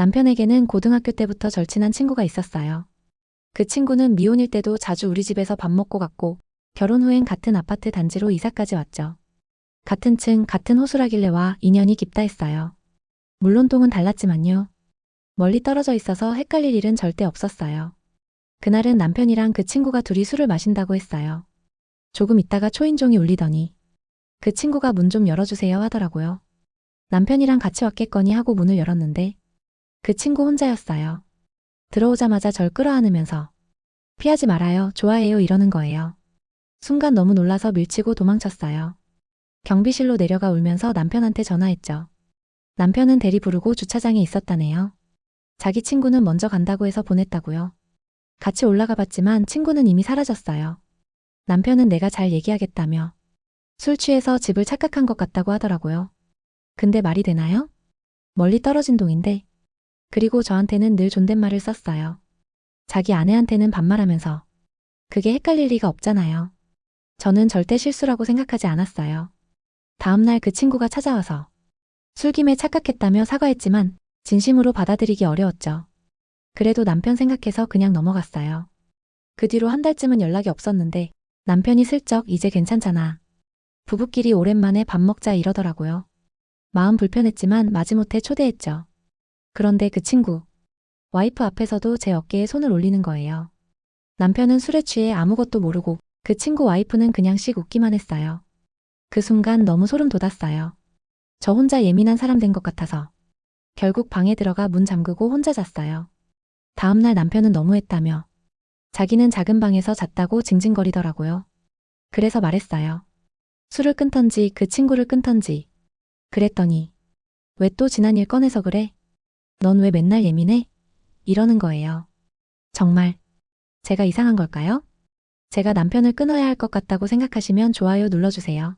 남편에게는 고등학교 때부터 절친한 친구가 있었어요. 그 친구는 미혼일 때도 자주 우리 집에서 밥 먹고 갔고 결혼 후엔 같은 아파트 단지로 이사까지 왔죠. 같은 층, 같은 호수라길래와 인연이 깊다 했어요. 물론 통은 달랐지만요. 멀리 떨어져 있어서 헷갈릴 일은 절대 없었어요. 그날은 남편이랑 그 친구가 둘이 술을 마신다고 했어요. 조금 있다가 초인종이 울리더니 그 친구가 문 좀 열어주세요 하더라고요. 남편이랑 같이 왔겠거니 하고 문을 열었는데 그 친구 혼자였어요. 들어오자마자 절 끌어안으면서 피하지 말아요, 좋아해요 이러는 거예요. 순간 너무 놀라서 밀치고 도망쳤어요. 경비실로 내려가 울면서 남편한테 전화했죠. 남편은 대리 부르고 주차장에 있었다네요. 자기 친구는 먼저 간다고 해서 보냈다고요. 같이 올라가 봤지만 친구는 이미 사라졌어요. 남편은 내가 잘 얘기하겠다며 술 취해서 집을 착각한 것 같다고 하더라고요. 근데 말이 되나요? 멀리 떨어진 동인데 그리고 저한테는 늘 존댓말을 썼어요. 자기 아내한테는 반말하면서 그게 헷갈릴 리가 없잖아요. 저는 절대 실수라고 생각하지 않았어요. 다음날 그 친구가 찾아와서 술김에 착각했다며 사과했지만 진심으로 받아들이기 어려웠죠. 그래도 남편 생각해서 그냥 넘어갔어요. 그 뒤로 한 달쯤은 연락이 없었는데 남편이 슬쩍 이제 괜찮잖아. 부부끼리 오랜만에 밥 먹자 이러더라고요. 마음 불편했지만 마지못해 초대했죠. 그런데 그 친구, 와이프 앞에서도 제 어깨에 손을 올리는 거예요. 남편은 술에 취해 아무것도 모르고 그 친구 와이프는 그냥 씩 웃기만 했어요. 그 순간 너무 소름 돋았어요. 저 혼자 예민한 사람 된 것 같아서. 결국 방에 들어가 문 잠그고 혼자 잤어요. 다음날 남편은 너무했다며 자기는 작은 방에서 잤다고 징징거리더라고요. 그래서 말했어요. 술을 끊던지 그 친구를 끊던지. 그랬더니 왜 또 지난 일 꺼내서 그래? 넌 왜 맨날 예민해? 이러는 거예요. 정말 제가 이상한 걸까요? 제가 남편을 끊어야 할 것 같다고 생각하시면 좋아요 눌러주세요.